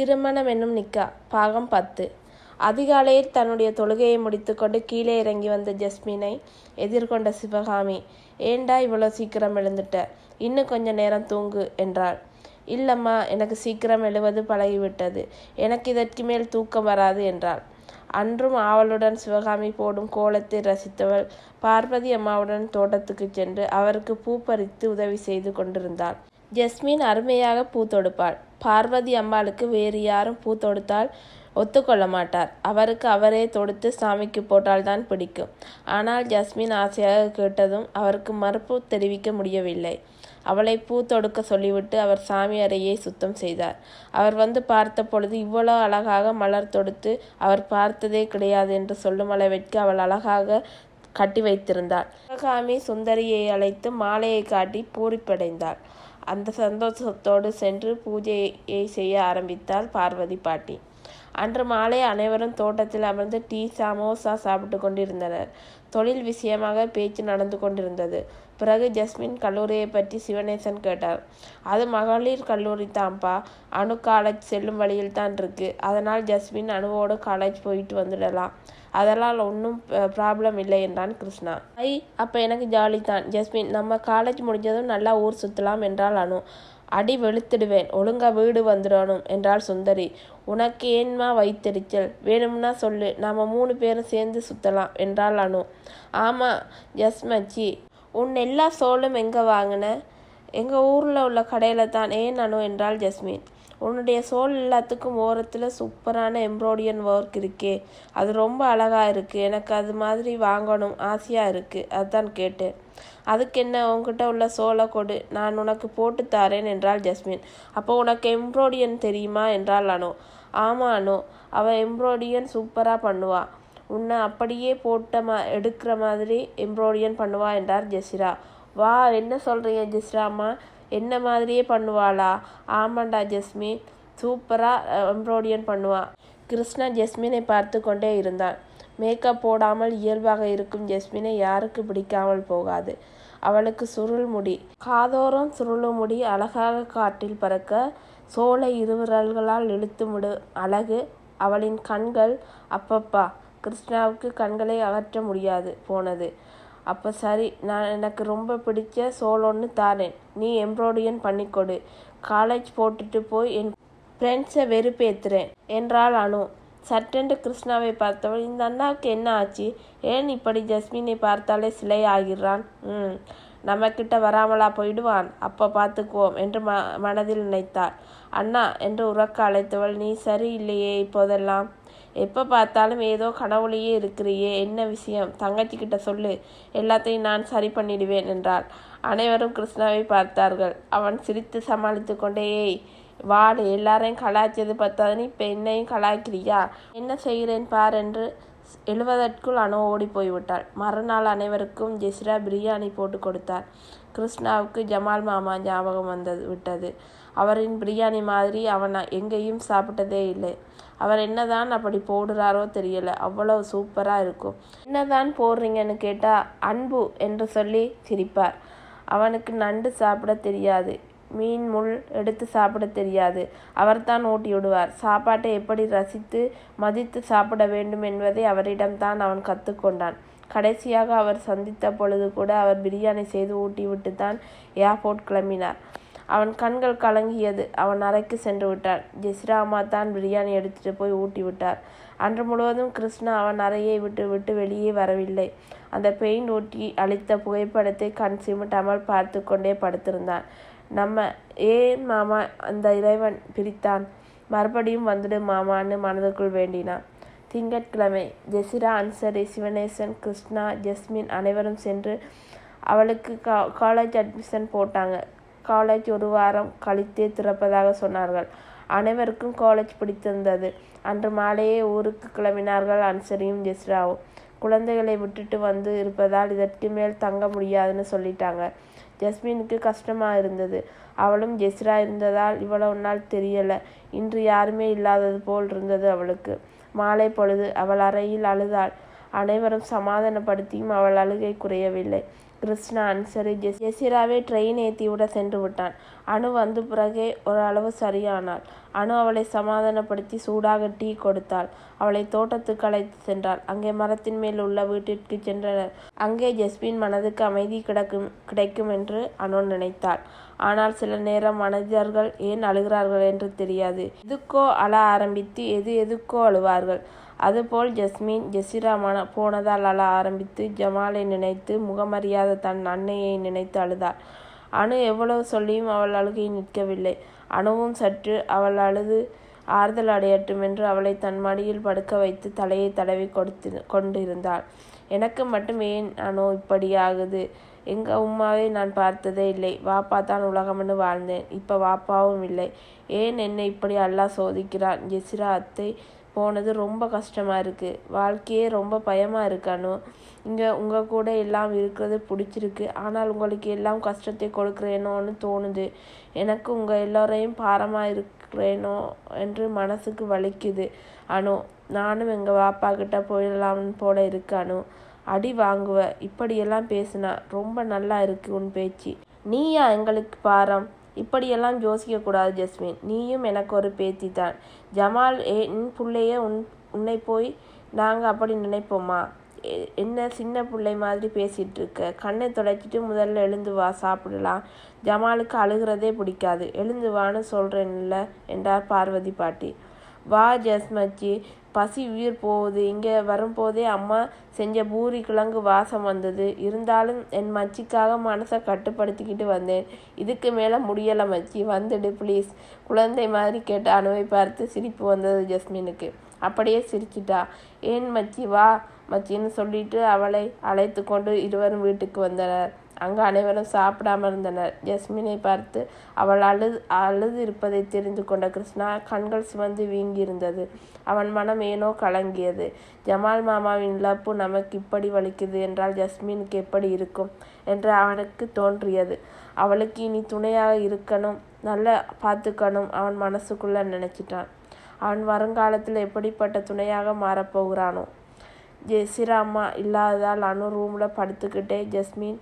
திருமணம் என்னும் நிக்கா பாகம் பத்து. அதிகாலையில் தன்னுடைய தொழுகையை முடித்துக்கொண்டு கீழே இறங்கி வந்த ஜஸ்மினை எதிர்கொண்ட சிவகாமி ஏண்டா இவ்வளோ சீக்கிரம் எழுந்துட்ட? இன்னும் கொஞ்ச நேரம் தூங்கு என்றாள். இல்லம்மா எனக்கு சீக்கிரம் எழுவது பழகிவிட்டது. எனக்கு இதற்கு மேல் தூக்கம் வராது என்றாள். அன்றும் ஆவலுடன் சிவகாமி போடும் கோலத்தை ரசித்தவள் பார்வதி அம்மாவுடன் தோட்டத்துக்கு சென்று அவருக்கு பூ பறித்து உதவி செய்து கொண்டிருந்தாள். ஜஸ்மின் அருமையாக பூ தொடுப்பாள். பார்வதி அம்மாளுக்கு வேறு யாரும் பூ தொடுத்தால் ஒத்துக்கொள்ள மாட்டார். அவருக்கு அவரே தொடுத்து சாமிக்கு போட்டால்தான் பிடிக்கும். ஆனால் ஜஸ்மின் ஆசையாக கேட்டதும் அவருக்கு மறுப்பு தெரிவிக்க முடியவில்லை. அவளை பூ தொடுக்க சொல்லிவிட்டு அவர் சாமி அறையை சுத்தம் செய்தார். அவர் வந்து பார்த்த பொழுது இவ்வளோ அழகாக மலர் தொடுத்து அவர் பார்த்ததே கிடையாது என்று சொல்லும் அளவிற்கு அவள் அழகாக கட்டி வைத்திருந்தாள். சிவகாமி சுந்தரியை அழைத்து மாலையை காட்டி பூரிப்படைந்தாள். அந்த சந்தோஷத்தோடு சென்று பூஜையை செய்ய ஆரம்பித்தாள் பார்வதி பாட்டி. அன்று மாலை அனைவரும் தோட்டத்தில் அமர்ந்து டீ சமோசா சாப்பிட்டு கொண்டிருந்தனர். தொழில் விஷயமாக பேச்சு நடந்து கொண்டிருந்தது. பிறகு ஜஸ்மின் கல்லூரியை பற்றி சிவநேசன் கேட்டார். அது மகளிர் கல்லூரி தான்ப்பா. அணு காலேஜ் செல்லும் வழியில் தான் இருக்கு. அதனால் ஜஸ்மின் அணுவோடு காலேஜ் போயிட்டு வந்துடலாம். அதெல்லாம் ஒன்றும் ப்ராப்ளம் இல்லை என்றான் கிருஷ்ணா. ஐ அப்போ எனக்கு ஜாலி தான். ஜஸ்மின் நம்ம காலேஜ் முடிஞ்சதும் நல்லா ஊர் சுற்றலாம் என்றால் அனு. அடி வெளுத்திடுவேன். ஒழுங்கா வீடு வந்துடணும் என்றாள் சுந்தரி. உனக்கு ஏன்மா வைத்தெரிச்சல் வேணும்னா சொல்லு. நாம் மூணு பேரும் சேர்ந்து சுத்தலாம் என்றாள் அனு. ஆமாம் ஜஸ்மச்சி. உன் எல்லா சோளும் எங்கே வாங்கின? எங்கள் ஊரில் உள்ள கடையில் தான். ஏன் நானும் என்றாள் ஜஸ்மின். உன்னுடைய சோல் எல்லாத்துக்கும் ஓரத்தில் சூப்பரான எம்ப்ராய்டியன் ஒர்க் இருக்கே. அது ரொம்ப அழகாக இருக்குது எனக்கு அது மாதிரி வாங்கணும். ஆசையாக இருக்குது அதுதான் கேட்டேன். அதுக்கு என்ன உங்ககிட்ட உள்ள சோலை கொடு. நான் உனக்கு போட்டு தாரேன் என்றாள் ஜஸ்மின். அப்போ உனக்கு எம்ப்ராய்டியன் தெரியுமா? என்றாள் அனு. ஆமாம் அனு. அவள் எம்ப்ராய்டியன் சூப்பராக பண்ணுவாள் உன்னை அப்படியே போட்ட மா எடுக்கிற மாதிரி எம்ப்ராய்டியன் பண்ணுவா என்றார் ஜெசிரா. வா என்ன சொல்கிறீங்க ஜெஸ்ராம்மா என்ன மாதிரியே பண்ணுவாளா? ஆமாண்டா ஜஸ்மின் சூப்பராக எம்ப்ராய்டியன் பண்ணுவா. கிருஷ்ணா ஜஸ்மினை பார்த்து கொண்டே இருந்தான். மேக்கப் போடாமல் இயல்பாக இருக்கும் ஜஸ்மினை யாருக்கு பிடிக்காமல் போகாது. அவளுக்கு சுருள் முடி. காதோரம் சுருளு முடி அழகாக காற்றில் பறக்க சோலை இருவிரல்களால் இழுத்து முடு அழகு. அவளின் கண்கள் அப்பப்பா கிருஷ்ணாவுக்கு கண்களை அகற்ற முடியாது போனது. அப்போ சரி நான் எனக்கு ரொம்ப பிடிச்ச சோலோன்னு தாரேன் நீ எம்ப்ராய்டியன் பண்ணிக்கொடு காலேஜ் போட்டுட்டு போய் என் ஃப்ரெண்ட்ஸை வெறுப்பேத்துறேன் என்றாள் அனு. சட்டென்று கிருஷ்ணாவை பார்த்தவள் இந்த அண்ணாவுக்கு என்ன ஆச்சு? ஏன் இப்படி ஜஸ்மினை பார்த்தாலே சிலை ஆகிறான் ம் நம்மக்கிட்ட வராமலா போயிடுவான்? அப்போ பார்த்துக்குவோம் என்று ம மனதில் நினைத்தாள். அண்ணா என்று உறக்க அழைத்தவள் நீ சரி இல்லையே இப்போதெல்லாம். எப்போ பார்த்தாலும் ஏதோ கனவுலையே இருக்கிறியே என்ன விஷயம்? தங்கச்சிக்கிட்ட சொல்லு எல்லாத்தையும் நான் சரி பண்ணிடுவேன் என்றாள். அனைவரும் கிருஷ்ணாவை பார்த்தார்கள். அவன் சிரித்து சமாளித்து கொண்டே ஏய் வாடு எல்லாரையும் கலாய்ச்சது பத்தாதுன்னு இப்போ என்னையும் கலாய்க்கிறியா? என்ன செய்கிறேன் பார் என்று எழுவதற்குள் அணு ஓடி போய்விட்டாள். மறுநாள் அனைவருக்கும் ஜெஸ்ரா பிரியாணி போட்டு கொடுத்தார். கிருஷ்ணாவுக்கு ஜமால் மாமா ஞாபகம் வந்தது விட்டது. அவரின் பிரியாணி மாதிரி அவன் எங்கேயும் சாப்பிட்டதே இல்லை. அவர் என்னதான் அப்படி போடுறாரோ தெரியல. அவ்வளவு சூப்பராக இருக்கும். என்னதான் போடுறீங்கன்னு கேட்டால் அன்பு என்று சொல்லி சிரிப்பார். அவனுக்கு நண்டு சாப்பிட தெரியாது. மீன் முள் எடுத்து சாப்பிட தெரியாது. அவர்தான் ஊட்டி விடுவார் சாப்பாட்டை எப்படி ரசித்து மதித்து சாப்பிட வேண்டும் என்பதை அவரிடம்தான் அவன் கற்றுக்கொண்டான். கடைசியாக அவர் சந்தித்த பொழுது கூட அவர் பிரியாணி செய்து ஊட்டிவிட்டு தான் ஏர்போர்ட் கிளம்பினார். அவன் கண்கள் கலங்கியது. அவன் அறைக்கு சென்று விட்டான். ஜெஸ்ராமா தான் பிரியாணி எடுத்துட்டு போய் ஊட்டி விட்டார் அன்று முழுவதும் கிருஷ்ணா அவன் அறையை விட்டு விட்டு வெளியே வரவில்லை. அந்த பெயிண்ட் ஊட்டி அளித்த புகைப்படத்தை கண் சிமிட்டாமல் பார்த்து கொண்டே படுத்திருந்தான். நம்ம ஏன் மாமா அந்த இறைவன் பிரித்தான்? மறுபடியும் வந்துடு மாமான்னு மனதுக்குள் வேண்டினான். திங்கட்கிழமை ஜெசிரா அன்சரி சிவனேசன் கிருஷ்ணா ஜஸ்மின் அனைவரும் சென்று அவளுக்கு கா காலேஜ் அட்மிஷன் போட்டாங்க. காலேஜ் ஒரு வாரம் கழித்தே திறப்பதாக சொன்னார்கள். அனைவருக்கும் காலேஜ் பிடித்திருந்தது. அன்று மாலையே ஊருக்கு கிளம்பினார்கள் அன்சரியும் ஜெஸ்ராவும் குழந்தைகளை விட்டுட்டு வந்து இருப்பதால் இதற்கு மேல் தங்க முடியாதுன்னு சொல்லிட்டாங்க. ஜஸ்மினுக்கு கஷ்டமாக இருந்தது. அவளும் ஜெஸ்ரா இருந்ததால் இவ்வளவு நாள் தெரியலை. இன்று யாருமே இல்லாதது போல் இருந்தது அவளுக்கு. மாலை பொழுது அவள் அறையில் அழுதாள். அனைவரும் சமாதானப்படுத்தியும் அவள் அழுகை குறையவில்லை கிருஷ்ணா அன்சரி ஜெஸ் ஜெசிராவை ட்ரெயின் ஏற்றி விட சென்று விட்டான் அனு வந்த பிறகே ஓரளவு சரியானாள். அனு அவளை சமாதானப்படுத்தி சூடாக டீ கொடுத்தாள். அவளை தோட்டத்துக்கு அழைத்து சென்றாள். அங்கே மரத்தின் மேல் உள்ள வீட்டிற்கு சென்றனர். அங்கே ஜெஸ்பின் மனதுக்கு அமைதி கிடக்கும் கிடைக்கும் என்று அனு நினைத்தாள். ஆனால் சில நேரம் மனிதர்கள் ஏன் அழுகிறார்கள் என்று தெரியாது. எதுக்கோ அழ ஆரம்பித்து எது எதுக்கோ அழுவார்கள். அதுபோல் ஜஸ்மின் ஜெசிரா மன போனதால் அழ ஆரம்பித்து ஜமாலை நினைத்து முகமறியாத தன் அன்னையை நினைத்து அழுதாள். அணு எவ்வளவு சொல்லியும் அவள் அழுகை நிற்கவில்லை. அணுவும் சற்று அவள் அழுது ஆறுதல் அடையட்டும் என்று அவளை தன் மடியில் படுக்க வைத்து தலையை தடவி கொடுத்து கொண்டிருந்தாள். எனக்கு மட்டும் ஏன் அணு இப்படி ஆகுது? எங்கள் உம்மாவை நான் பார்த்ததே இல்லை. வாப்பா தான் உலகம்னு வாழ்ந்தேன். இப்போ வாப்பாவும் இல்லை. ஏன் என்னை இப்படி அல்லாஹ் சோதிக்கிறான்? ஜெசிரா அத்தை போனது ரொம்ப கஷ்டமாக இருக்குது வாழ்க்கையே ரொம்ப பயமாக இருக்கானோ இங்கே உங்கள் கூட எல்லாம் இருக்கிறது பிடிச்சிருக்கு. ஆனால் உங்களுக்கு எல்லாம் கஷ்டத்தை கொடுக்குறேனோன்னு தோணுது. எனக்கு உங்கள் எல்லோரையும் பாரமாக இருக்கிறேனோ என்று மனசுக்கு வலிக்குது. அனு நானும் எங்கள் வாப்பா கிட்ட போயிடலாம்னு போல இருக்கு அனு. அடி வாங்குவ. இப்படியெல்லாம் பேசுனா ரொம்ப நல்லா இருக்கு உன் பேச்சு. நீயா எங்களுக்கு பாரம்? இப்படியெல்லாம் யோசிக்கக்கூடாது ஜஸ்மின். நீயும் எனக்கு ஒரு பேத்தி தான். ஜமால் என் பிள்ளைய உன் உன்னை போய் நாங்கள் அப்படி நினைப்போமா? என்ன சின்ன பிள்ளை மாதிரி பேசிகிட்டு இருக்க கண்ணை துடைச்சிட்டு முதல்ல எழுந்து வா சாப்பிடலாம். ஜமாலுக்கு அழுகிறதே பிடிக்காது. எழுந்து வான்னு சொல்கிறேன்ல என்றார் பார்வதி பாட்டி. வா ஜஸ்மச்சி. பசி உயிர் போகுது இங்கே வரும்போதே அம்மா செஞ்ச பூரி கிழங்கு வாசம் வந்தது. இருந்தாலும் என் மச்சிக்காக மனசை கட்டுப்படுத்திக்கிட்டு வந்தேன். இதுக்கு மேலே முடியலை மச்சி வந்துடு ப்ளீஸ். குழந்தை மாதிரி கேட்ட அணுவை பார்த்து சிரிப்பு வந்தது ஜஸ்மினுக்கு. அப்படியே சிரிச்சிட்டா. ஏன் மச்சி வா மச்சின்னு சொல்லிட்டு அவளை அழைத்து கொண்டு இருவரும் வீட்டுக்கு வந்தனர். அங்கு அனைவரும் சாப்பிடாம இருந்தனர். ஜஸ்மினை பார்த்து அவள் அழுது அழுது இருப்பதை தெரிந்து கொண்ட கிருஷ்ணா கண்கள் சிவந்து வீங்கியிருந்தது. அவன் மனம் ஏனோ கலங்கியது. ஜமால் மாமாவின் இழப்பு நமக்கு இப்படி வலிக்குது என்றால் ஜஸ்மினுக்கு எப்படி இருக்கும் என்று அவனுக்கு தோன்றியது. அவளுக்கு இனி துணையாக இருக்கணும் நல்லா பார்த்துக்கணும் அவன் மனசுக்குள்ள நினைச்சிட்டான். அவன் வருங்காலத்தில் எப்படிப்பட்ட துணையாக மாறப்போகிறானோ? ஜெசிரா இல்லாததால் அனு ரூமில் படுத்துக்கிட்டே ஜஸ்மின்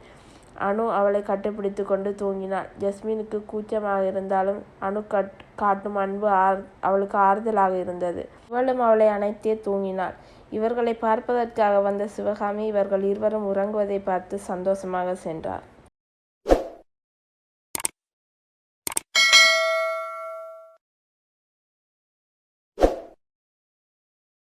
அணு அவளை கட்டிப்பிடித்து கொண்டு தூங்கினாள். ஜஸ்மினுக்கு கூச்சமாக இருந்தாலும் அணு கட் காட்டும் அன்பு ஆர் அவளுக்கு ஆறுதலாக இருந்தது. இவளும் அவளை அணைத்தே தூங்கினாள். இவர்களை பார்ப்பதற்காக வந்த சிவகாமி இவர்கள் இருவரும் உறங்குவதை பார்த்து சந்தோஷமாக சென்றார்.